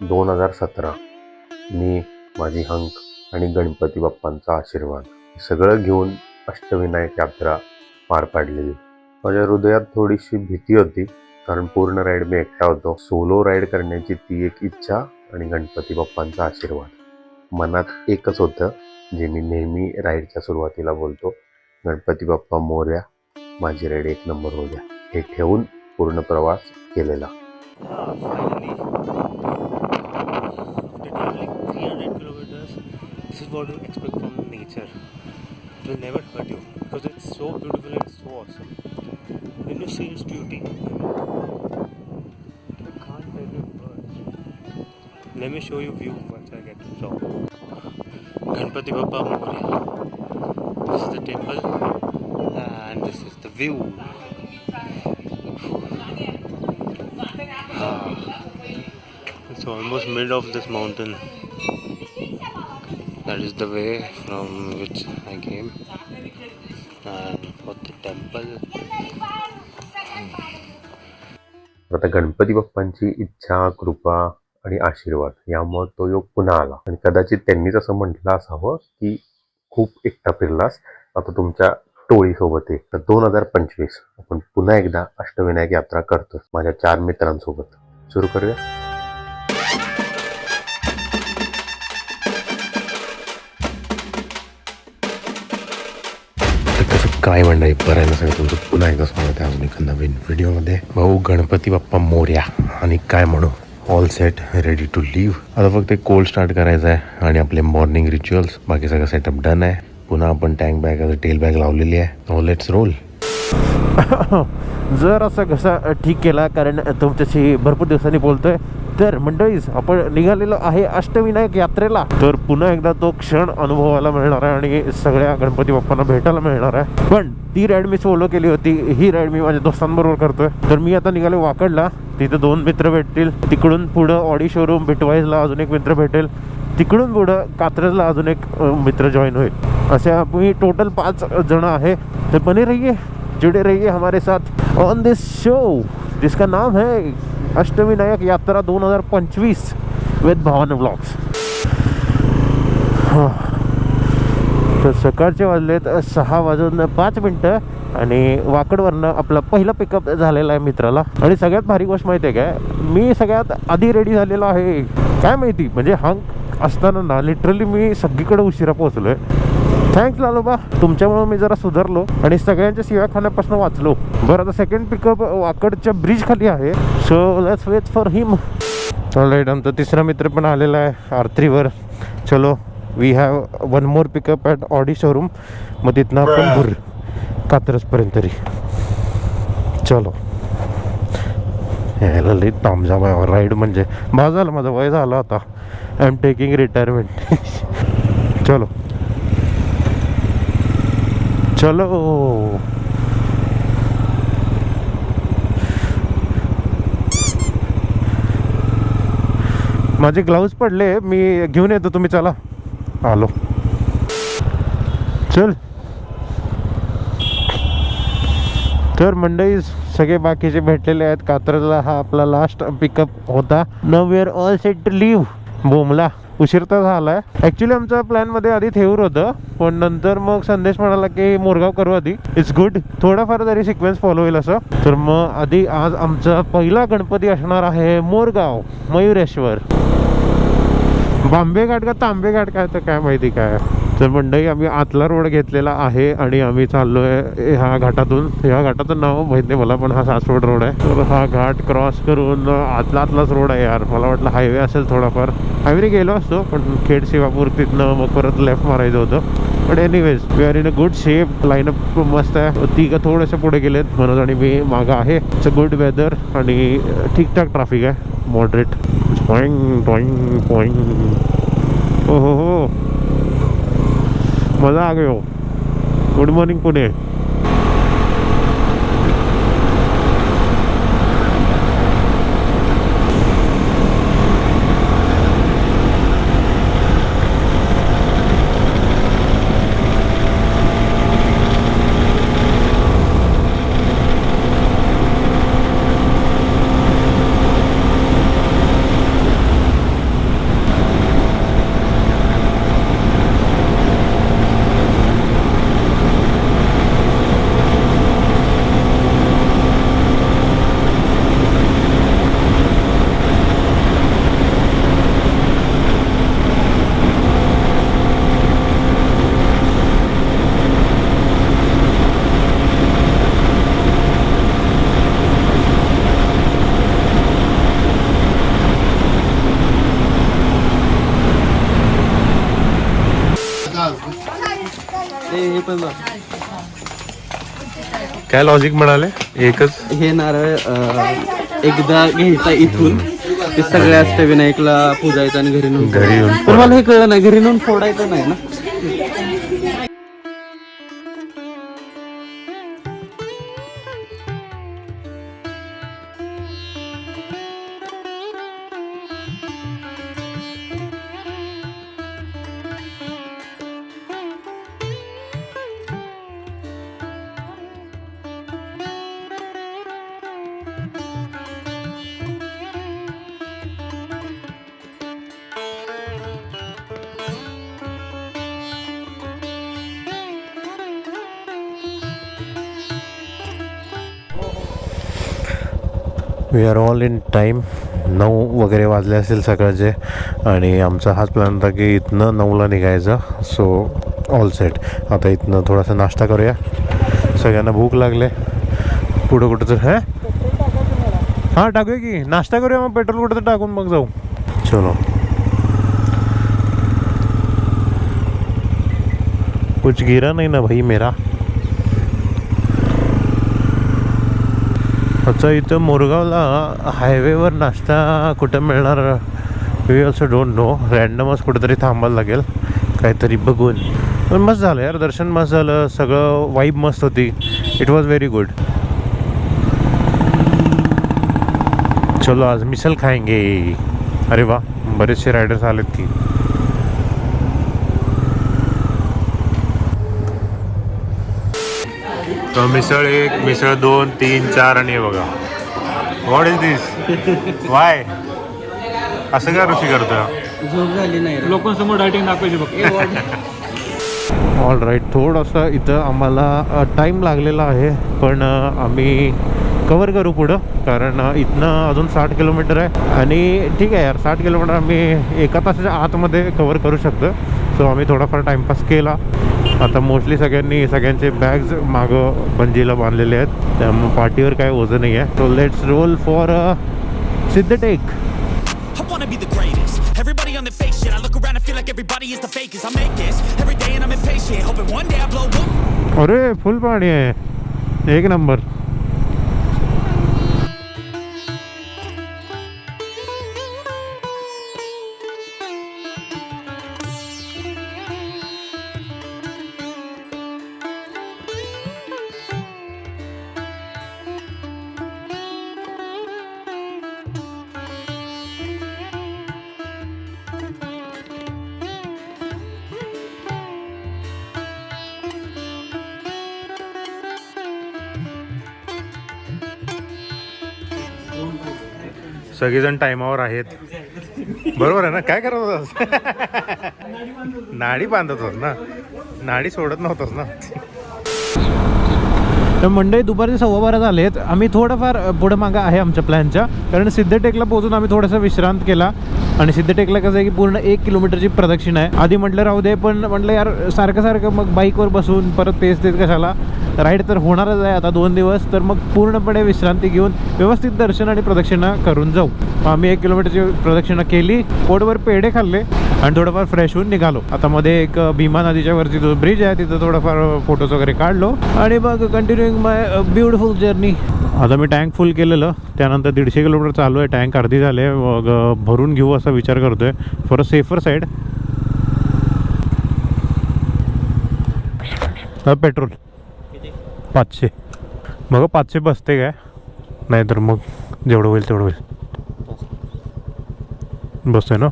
दोन हजार सतरा. मी माझी हंक आणि गणपती बाप्पांचा आशीर्वाद सगळं घेऊन अष्टविनायक यात्रा पार पाडलेली. माझ्या हृदयात थोडीशी भीती होती कारण पूर्ण राईड मी एकटा होतो. सोलो राईड करण्याची ती एक इच्छा आणि गणपती बाप्पांचा आशीर्वाद. मनात एकच होतं जे मी नेहमी राईडच्या सुरुवातीला बोलतो गणपती बाप्पा मोर्या माझी राईड एक नंबर होऊ द्या. हे ठेवून पूर्ण प्रवास केलेला. This is what you expect from nature. It will never hurt you because it's so beautiful and so awesome. When you see its beauty, I can't tell you words. Let me show you view once I get to. Ganpati Bappa. This is the temple and this is the view. It's almost mid of this mountain. That is the way from which I came. And for the temple, hmm. आता गणपती बाप्पांची इच्छा कृपा आणि आशीर्वाद यामुळे तो योग पुन्हा आला. आणि कदाचित त्यांनीच असं म्हटलं असावं की खूप एकटा फिरलास. आता तुमच्या टोळीसोबत आहे तर दोन हजार पंचवीस आपण पुन्हा एकदा अष्टविनायक यात्रा करतो माझ्या चार मित्रांसोबत. सुरू करूया. काय मंडळी बरं आहे ना सगळं? तुमचं पुन्हा एकदा स्वागत आहे अजून एका नवीन व्हिडिओमध्ये. भाऊ गणपती बाप्पा मोर्या आणि काय म्हणू? All set ready to leave आता फक्त एक कोल्ड स्टार्ट करायचं आहे आणि आपले मॉर्निंग रिच्युअल्स बाकी सगळं सेटअप डन आहे. पुन्हा आपण टँक बॅग टेल बॅग लावलेली आहे. ऑल लेट्स रोल जर असं कसं ठीक केला कारण तुमच्याशी भरपूर दिवसांनी बोलतोय तर मंडळीच आपण निघालेलो आहे अष्टविनायक यात्रेला. तर पुन्हा एकदा तो क्षण अनुभवायला मिळणार आहे आणि सगळ्या गणपती बाप्पांना भेटायला मिळणार आहे. पण ती राईड मी सोलो केली होती. ही राईड मी माझ्या दोस्तांबरोबर करतोय. तर मी आता निघाले वाकडला. तिथे दोन मित्र भेटतील. तिकडून पुढं ऑडी शोरूम बिटवाईजला अजून एक मित्र भेटेल. तिकडून पुढं कात्रजला अजून एक मित्र जॉईन होईल. असे मी टोटल पाच जण आहे. तर बने रहिए जुड़े रहिए हमारे साथ. ऑन दिस शो जिसका नाम है अष्टविनायक यात्रा 2025 विद भवन ब्लॉग्स. तर सकाळचे वाजलेत सहा वाजून पाच मिनटं आणि वाकडवरनं आपला पहिला पिकअप झालेला आहे मित्राला. आणि सगळ्यात भारी गोष्ट माहिती आहे काय? मी सगळ्यात आधी रेडी झालेलो आहे. काय माहिती? म्हणजे हंक असताना ना लिटरली मी सगळीकडे उशिरा पोहोचलोय. थँक्स लालोबा. तुमच्यामुळे मी जरा सुधारलो आणि सगळ्यांच्या शिव्या खाण्यापासून वाचलो. बरं आता सेकंड पिकअप वाकडच्या ब्रिज खाली आहे. So let's wait for him alright आमचा तिसरा मित्र पण आलेला आहे आरत्रीवर चलो we have one more pickup at Audi showroom मग तिथनं आपण भुर कात्रजपर्यंत तरी. चलो. यायला लई तामझाम आहे राईड म्हणजे. बा झालं माझं वय झालं आता. आय एम टेकिंग रिटायरमेंट चलो. चलो। माझे ग्लाउज पडले मी घेऊन येतो तुम्ही चला. आलो. चल. तर मंडई सगळे बाकीचे भेटलेले आहेत. कात्रजला हा आपला लास्ट पिकअप होता. Now we're all set to leave Bumla. उशीर तर झालाय. ऍक्च्युली आमच्या प्लॅनमध्ये आधी थेऊर होतं पण नंतर मग संदेश म्हणाला की मोरगाव करू आधी. इट्स गुड थोडाफार तरी सिक्वेन्स फॉलो होईल असं. तर मग आधी आज आमचा पहिला गणपती असणार आहे मोरगाव मयुरेश्वर. बांबे घाट का तांबे घाट काय तर काय माहिती काय. तर मंडळी आम्ही आतला रोड घेतलेला आहे आणि आम्ही चाललो आहे ह्या घाटातून. ह्या घाटाचं नाव माहीत नाही मला पण हा सासवड रोड आहे. तर हा घाट क्रॉस करून आतला आतलाच रोड आहे यार. मला वाटलं हायवे असेल थोडाफार. हायवे गेलो असतो पण खेड शिवापूर तिथनं मग परत लेफ्ट मारायचं होतं. पण anyways we are in a good shape lineup मस्त आहे. तिघं थोडेसे पुढे गेलेत. मनोज आणि मी मागं आहे. इट्स अ गुड वेदर आणि ठीकठाक ट्रॅफिक आहे. मॉडरेट पॉईंग पॉईंग पॉईंग हो हो हो. मजा आ गयो गुड मॉर्निंग पुणे. काय लॉजिक म्हणाले? एकच? हे नारळ अं, एकदा घ्यायचा इथून ते सगळ्या अष्टविनायकला पूजायचं आणि घरी नेऊन घरी येऊन पण मला हे कळलं नाही घरी नेऊन फोडायचं नाही ना? We are all in time नऊ वगैरे वाजले असेल सकाळचे आणि आमचा हाच प्लॅन होता की इथनं नऊला निघायचं. सो ऑल सेट आता इथनं थोडासा नाश्ता करूया. सगळ्यांना भूक लागले. पुढं कुठं तर हां? हां टाकूया की. नाश्ता करूया मग पेट्रोल कुठं तर टाकून मग जाऊ. चलो. कुछ गिरा नाही ना भाई मेरा. अच्छा इथं मोरगावला हायवेवर नाश्ता कुठं मिळणार? वी ऑल्सो डोंट नो रॅन्डमच कुठेतरी थांबायला लागेल. काहीतरी बघून. पण मस्त झालं यार. दर्शन मस्त झालं. सगळं वाईब मस्त होती. इट वॉज व्हेरी गुड चलो आज मिसल खाएंगे. अरे वा. बरेचसे रायडर्स आलेत की. तर मिसळ एक मिसळ दोन तीन चार आणि हे बघा. व्हॉट इज दिस वाय असं का ऋषी करतो झोप झाली नाही. लोकांसमोर डायटिंग दाखवायची बघ ऑल राईट थोडंसं इथं आम्हाला टाईम लागलेला आहे पण आम्ही कवर करू पुढं कारण इथनं अजून साठ किलोमीटर आहे. आणि ठीक आहे यार साठ किलोमीटर आम्ही एका तासाच्या आतमध्ये कवर करू शकतो. सो आम्ही थोडाफार टाईमपास केला आता मोस्टली सगळ्यांनी सगळ्यांचे बॅग्स मागं बंजीला बांधलेले आहेत त्यामुळे पाठीवर काय ओझं नाही आहे so let's roll for Siddhatek I wanna be the greatest. Everybody on the fake shit. I look around and feel like everybody is the fakest. I make this every day and I'm impatient. Hoping one day I blow up. अरे full पाणी आहे एक number सगळेजण टायमावर आहेत. बरोबर आहे ना? काय करत होतास? नाडी बांधत होत ना? नाडी सोडत नव्हतंस ना? तर मंडळी दुपारचे सव्वा बारा झालेत. आम्ही थोडंफार पुढं मागं आहे आमच्या प्लॅनच्या. कारण सिद्धटेकला पोहोचून आम्ही थोडासा विश्रांत केला. आणि सिद्धटेकला कसं आहे की पूर्ण एक किलोमीटरची प्रदक्षिणा आहे. आधी म्हटलं राहू दे पण म्हटलं यार सारखं सारखं मग बाईकवर बसून परत तेच तेच कशाला? राईड तर होणारच आहे आता दोन दिवस तर मग पूर्णपणे विश्रांती घेऊन व्यवस्थित दर्शन आणि प्रदक्षिणा करून जाऊ. आम्ही एक किलोमीटरची प्रदक्षिणा केली पोटवर पेढे खाल्ले आणि थोडंफार फ्रेश होऊन निघालो. आता मध्ये एक भीमा नदीच्या वरती जो ब्रिज आहे तिथं थोडंफार फोटोज वगैरे काढलो आणि मग कंटिन्युईंग माय ब्युटिफुल जर्नी आता मी टँक फुल केलेलं. त्यानंतर दीडशे किलोमीटर चालू आहे टँक अर्धी झाले. मग भरून घेऊ असा विचार करतोय. For a safer side petrol पाचशे. मग पाचशे बसते काय? नाहीतर मग जेवढं होईल तेवढं होईल. बसतोय ना?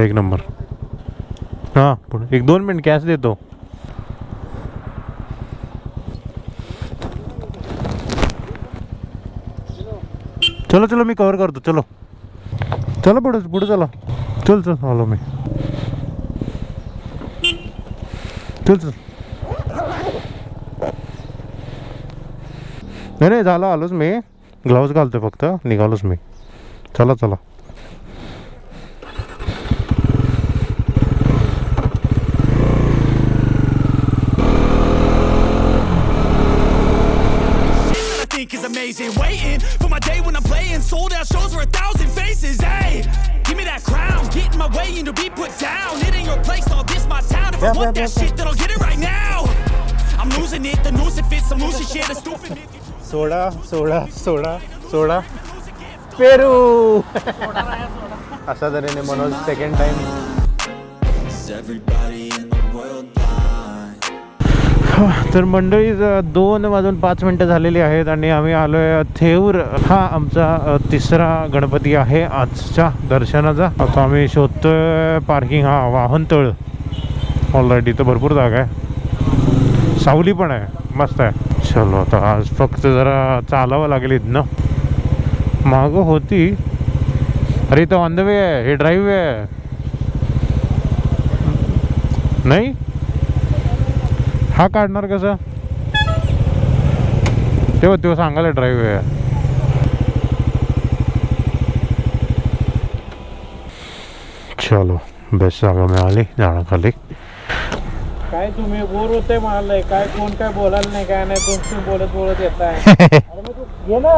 एक नंबर. हां पण एक दोन मिनिट कॅश देतो. चलो चलो मी कवर करतो. चलो. चलो पुढे पुढे चला. चल चल. आलो मी. चल चल. नाही नाही झालं आलोच मी ग्लाव्ज घालतोय फक्त निघालोच मी चला चला Shit that I think is amazing. Waiting for my day when I'm playing sold out shows for a thousand faces. Hey, give me that crown. Get in my way and to be put down. It ain't your place, all this my town. If If I want that shit, then I'll get it right now. I'm losing it, the news it fits, I'm losing shit, the stupid myth. सोडा सोडा सोडा सोडा. पेरू. अशा तऱ्हेने Manoj second time तर मंडळी दोन वाजून पाच मिनटं झालेली आहेत आणि आम्ही आलोय थेऊर. हा आमचा तिसरा गणपती आहे आजच्या दर्शनाचा. आता आम्ही शोधतोय पार्किंग हा वाहनतळ ऑलरेडी तर भरपूर जागा आहे. सावली पण आहे. मस्त आहे. चलो आता आज फक्त जरा चालावं लागेल इथनं. मागं होती. अरे तो ऑन द वे आहे. हे ड्राईव्ह आहे. नाही? हा काढणार कसं? तेव्हा तेव्हा सांगायला ड्राईव्ह आहे. चलो. बेस्ट जागा मिळाली जाण्याखाली. काय तुम्ही बोर होते मला काय कोण काय बोलायला नाही काय नाही. तुम्ही बोलत बोलत येत आहे. घे ना.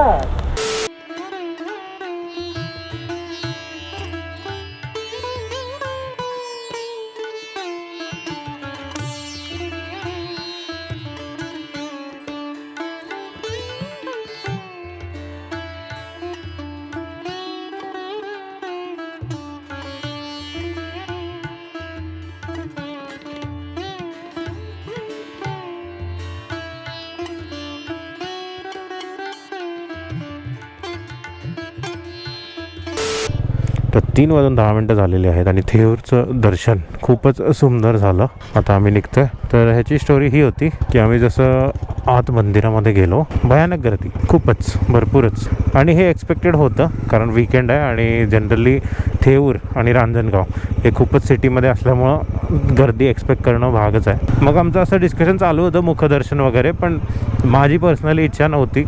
तर तीन वाजून दहा मिनटं झालेली आहेत आणि थेऊरचं दर्शन खूपच सुंदर झालं. आता आम्ही निघतोय. तर ह्याची स्टोरी ही होती की आम्ही जसं आत मंदिरामध्ये गेलो भयानक गर्दी खूपच भरपूरच. आणि हे एक्सपेक्टेड होतं कारण विकेंड आहे आणि जनरली थेऊर आणि रांजणगाव हे खूपच सिटीमध्ये असल्यामुळं गर्दी एक्सपेक्ट करणं भागच आहे. मग आमचं असं डिस्कशन चालू होतं मुखदर्शन वगैरे पण माझी पर्सनली इच्छा नव्हती.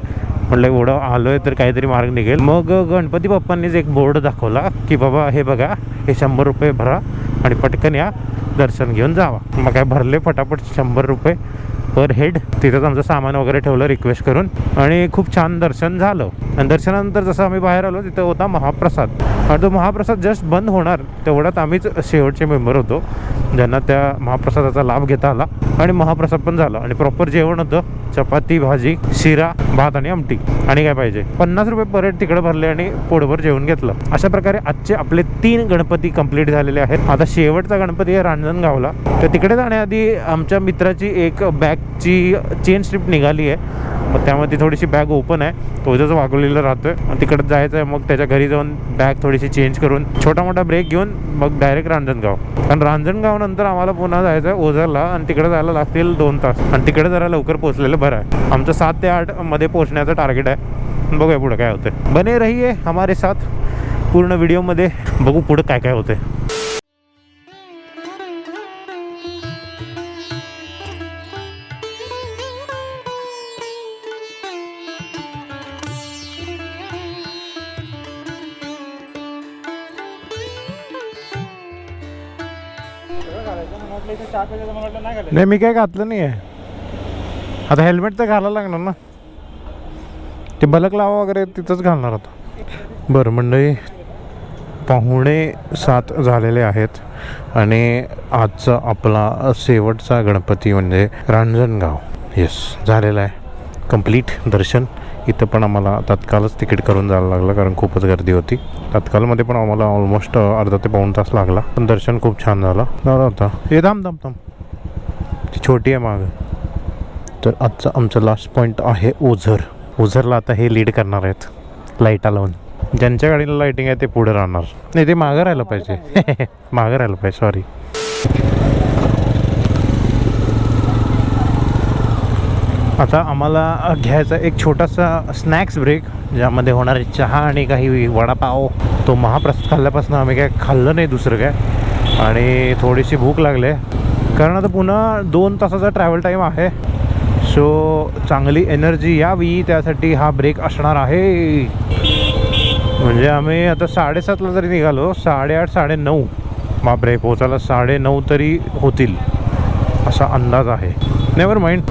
म्हटलं एवढं आलो आहे तर काहीतरी मार्ग निघेल. मग गणपती बाप्पांनीच एक बोर्ड दाखवला की बाबा हे बघा हे शंभर रुपये भरा आणि पटकन या दर्शन घेऊन जावा. मग काय भरले फटाफट शंभर रुपये पर हेड. तिथंच आमचं सामान वगैरे ठेवलं रिक्वेस्ट करून. आणि खूप छान दर्शन झालं. आणि दर्शनानंतर जसं आम्ही बाहेर आलो तिथं होता महाप्रसाद. आणि तो महाप्रसाद जस्ट बंद होणार तेवढ्यात आम्हीच शेवटचे मेंबर होतो ज्यांना त्या महाप्रसादाचा लाभ घेता आला. आणि महाप्रसाद पण झाला. आणि प्रॉपर जेवण होतं चपाती भाजी शिरा भात आणि आमटी. आणि काय पाहिजे? पन्नास रुपये परेड तिकडे भरले आणि पोटभर जेवण घेतलं. अशा प्रकारे आजचे आपले तीन गणपती कंप्लीट झालेले आहेत. आता शेवटचा गणपती आहे रांजणगावला. तर तिकडे जाण्याआधी आमच्या मित्राची एक बॅगची चेन स्ट्रीप निघाली आहे. मग त्यामध्ये ती थोडीशी बॅग ओपन आहे. तो जसं वागवलेला राहतोय. आणि तिकडे जायचं आहे मग त्याच्या घरी जाऊन बॅग थोडीशी चेंज करून छोटा मोठा ब्रेक घेऊन मग डायरेक्ट रांजणगाव. कारण रांजणगाव नंतर आम्हाला पुन्हा जायचं आहे ओझरला आणि तिकडे जायला लागतील दोन तास. आणि तिकडे जरा लवकर पोहोचलेलं बरं आहे. आमचं सात ते आठमध्ये पोहोचण्याचं टार्गेट आहे. बघूया पुढं काय होतं बने रहिये हमारे साथ. पूर्ण व्हिडिओमध्ये बघू पुढं काय काय होतंय. नाही मी काय घातलं नाही आहे आता हेल्मेट तर घालायला लागणार ना. ते बलक लावा वगैरे तिथंच घालणार आता. बरं मंडळी पाहुणे सात झालेले आहेत आणि आजचा आपला शेवटचा गणपती म्हणजे रांजणगाव. येस झालेला आहे. कंप्लीट दर्शन. इथं पण आम्हाला तत्कालच तिकीट करून जायला लागलं कारण खूपच गर्दी होती. तत्कालमध्ये पण आम्हाला ऑलमोस्ट अर्धा ते पाऊण तास लागला. पण दर्शन खूप छान झालं. झालं होता. हे थांब थांब थांब. ती छोटी आहे माग. तर आजचा आमचा लास्ट पॉईंट आहे ओझर. ओझरला आता हे लीड करणार आहेत लाईटा लावून ज्यांच्या गाडीला लाईटिंग आहे ते पुढे राहणार. नाही ते मागं राहिलं पाहिजे. मागं राहिलं पाहिजे सॉरी आता आम्हाला घ्यायचा एक छोटासा स्नॅक्स ब्रेक ज्यामध्ये होणारे चहा आणि काही वडापाव. तो महाप्रसाद खाल्ल्यापासून आम्ही काय खाल्लं नाही दुसरं काय. आणि थोडीशी भूक लागले. कारण आता पुन्हा दोन तासाचा ट्रॅव्हल टाईम आहे. सो चांगली एनर्जी यावी त्यासाठी हा ब्रेक असणार आहे. म्हणजे आम्ही आता साडेसातला जरी निघालो साडेआठ साडेनऊ. बापरे पोचायला साडेनऊ तरी होतील. असा अंदाज आहे. नेवर माइंड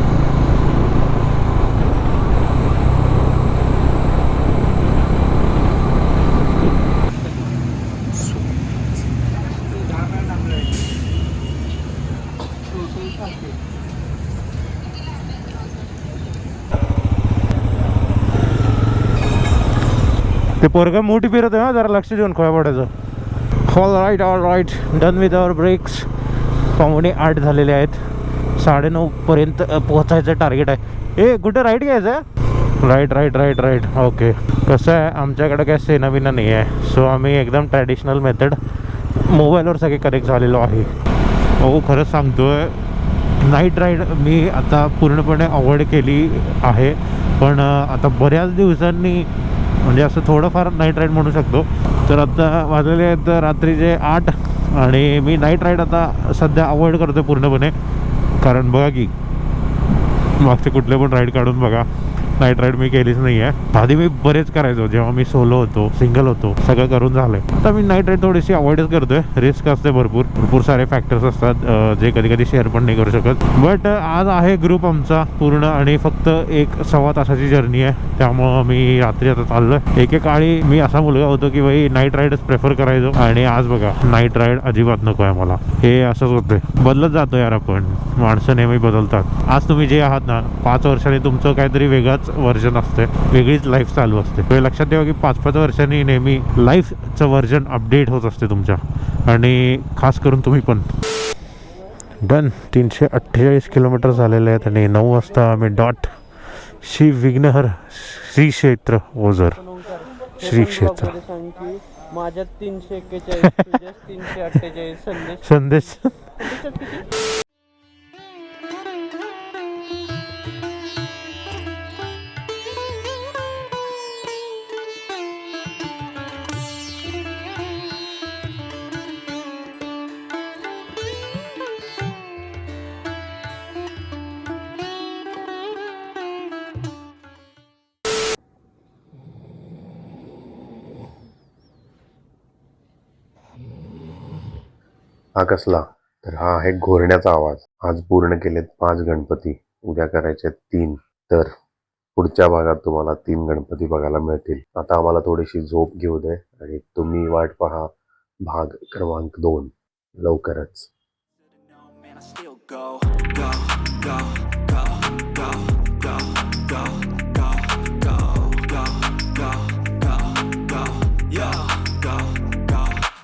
ते पोरगा मोठी फिरत आहे जरा लक्ष देऊन खोया पडायचं. All right all right done with our breaks पावणे आठ झालेले आहेत. साडेनऊपर्यंत पोहोचायचं टार्गेट आहे. ए कुठं राईट घ्यायचं? Right right right right okay कसं आहे आमच्याकडे काय सेनाविना नाही आहे. सो आम्ही एकदम ट्रॅडिशनल मेथड मोबाईलवर सगळे कनेक्ट झालेलो आहे. हो खरंच सांगतोय. नाईट राईड मी आता पूर्णपणे अवॉइड केली आहे. पण आता बऱ्याच दिवसांनी म्हणजे असं थोडंफार नाईट राईड म्हणू शकतो. तर आता वाजलेले आहेत रात्रीचे आठ आणि मी नाईट राईड आता सध्या अवॉइड करतो पूर्णपणे. कारण बघा की मागचे कुठले पण राईड काढून बघा. नाईट राईड मी केलीच नाही आहे आधी मी बरेच करायचो. जेव्हा मी सोलो होतो सिंगल होतो सगळं करून झालंय. आता मी नाईट राईड थोडीशी अवॉइडच करतोय. रिस्क असते भरपूर. भरपूर सारे फॅक्टर्स असतात जे कधी कधी शेअर पण नाही करू शकत. बट आज आहे ग्रुप आमचा पूर्ण आणि फक्त एक सव्वा तासाची जर्नी आहे. त्यामुळं मी रात्री आता चाललोय. एकेकाळी मी असा मुलगा होतो की भाई नाईट राईडच प्रेफर करायचो. आणि आज बघा नाईट राईड अजिबात नको आहे मला. हे असंच होतंय. बदलत जातो यार आपण. माणसं नेहमी बदलतात. आज तुम्ही जे आहात ना पाच वर्षांनी तुमचं काहीतरी वेगळाच व्हर्जन असते. वेगळीच लाईफ चालू असते. हे लक्षात ठेवा की पाच पाच वर्षांनी नेहमी लाईफचं व्हर्जन अपडेट होत असते तुमच्या. आणि खास करून तुम्ही पण. डन तीनशे अठ्ठेचाळीस किलोमीटर झालेले आहेत आणि नऊ वाजता आम्ही डॉट श्री विघ्नहर श्री क्षेत्र ओझर. श्री क्षेत्र माझ्यात तीनशे एक्केचाळीस तुझ्यात तीनशे अठ्ठेचाळीस. संदेश. हा कसला? तर हा आहे घोरण्याचा आवाज. आज पूर्ण केलेत पाच गणपती. उद्या करायचे तीन. तर पुढच्या भागात तुम्हाला तीन गणपती बघायला मिळतील. आता आम्हाला थोडीशी झोप घेऊ दे आणि तुम्ही वाट पहा भाग क्रमांक दोन. लवकरच.